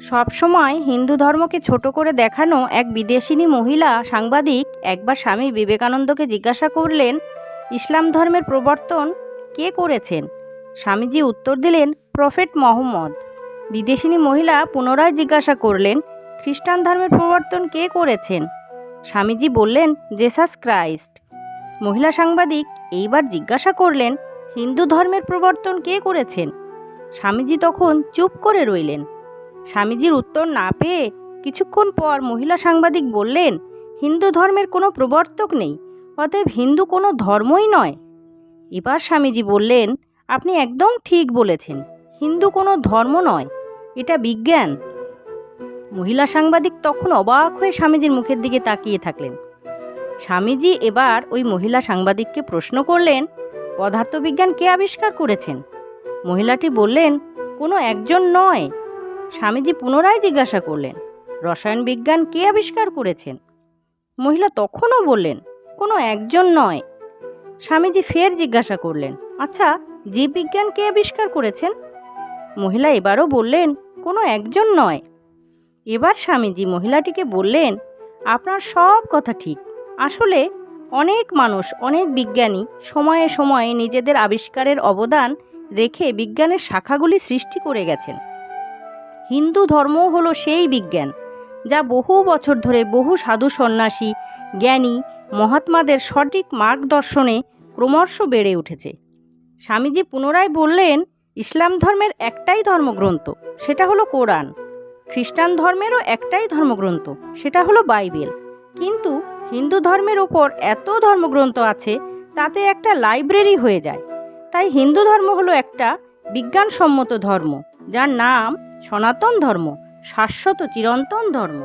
সবসময় হিন্দু ধর্মকে ছোট করে দেখানো এক বিদেশিনী মহিলা সাংবাদিক একবার স্বামী বিবেকানন্দকে জিজ্ঞাসা করলেন, ইসলাম ধর্মের প্রবর্তন কে করেছেন? স্বামীজি উত্তর দিলেন, প্রফেট মোহাম্মদ। বিদেশিনী মহিলা পুনরায় জিজ্ঞাসা করলেন, খ্রিস্টান ধর্মের প্রবর্তন কে করেছেন? স্বামীজি বললেন, জেসাস ক্রাইস্ট। মহিলা সাংবাদিক এইবার জিজ্ঞাসা করলেন, হিন্দু ধর্মের প্রবর্তন কে করেছেন? স্বামীজি তখন চুপ করে রইলেন। স্বামীজির উত্তর না পেয়ে কিছুক্ষণ পর মহিলা সাংবাদিক বললেন, হিন্দু ধর্মের কোনো প্রবর্তক নেই, অতএব হিন্দু কোনো ধর্মই নয়। এবার স্বামীজি বললেন, আপনি একদম ঠিক বলেছেন, হিন্দু কোনো ধর্ম নয়, এটা বিজ্ঞান। মহিলা সাংবাদিক তখন অবাক হয়ে স্বামীজির মুখের দিকে তাকিয়ে থাকলেন। স্বামীজি এবার ওই মহিলা সাংবাদিককে প্রশ্ন করলেন, পদার্থবিজ্ঞান কে আবিষ্কার করেছেন? মহিলাটি বললেন, কোনো একজন নয় স্বামীজি পুনরায় জিজ্ঞাসা করলেন, রসায়ন বিজ্ঞান কে আবিষ্কার করেছেন? মহিলা তখনও বললেন, কোনো একজন নয়। স্বামীজি ফের জিজ্ঞাসা করলেন আচ্ছা জীববিজ্ঞান কে আবিষ্কার করেছেন? মহিলা এবারও বললেন, কোনো একজন নয়। এবার স্বামীজি মহিলাটিকে বললেন, আপনার সব কথা ঠিক। আসলে অনেক মানুষ, অনেক বিজ্ঞানী সময়ে সময়ে নিজেদের আবিষ্কারের অবদান রেখে বিজ্ঞানের শাখাগুলি সৃষ্টি করে গেছেন। হিন্দু ধর্ম হলো সেই বিজ্ঞান, যা বহু বছর ধরে বহু সাধু সন্ন্যাসী, জ্ঞানী, মহাত্মাদের সঠিক মার্গদর্শনে ক্রমশ বেড়ে উঠেছে। স্বামীজি পুনরায় বললেন, ইসলাম ধর্মের একটাই ধর্মগ্রন্থ, সেটা হলো কোরআন। খ্রিস্টান ধর্মেরও একটাই ধর্মগ্রন্থ, সেটা হলো বাইবেল। কিন্তু হিন্দু ধর্মের ওপর এত ধর্মগ্রন্থ আছে, তাতে একটা লাইব্রেরি হয়ে যায়। তাই হিন্দু ধর্ম হলো একটা বিজ্ঞানসম্মত ধর্ম, যার নাম সনাতন ধর্ম শাশ্বত চিরন্তন ধর্ম।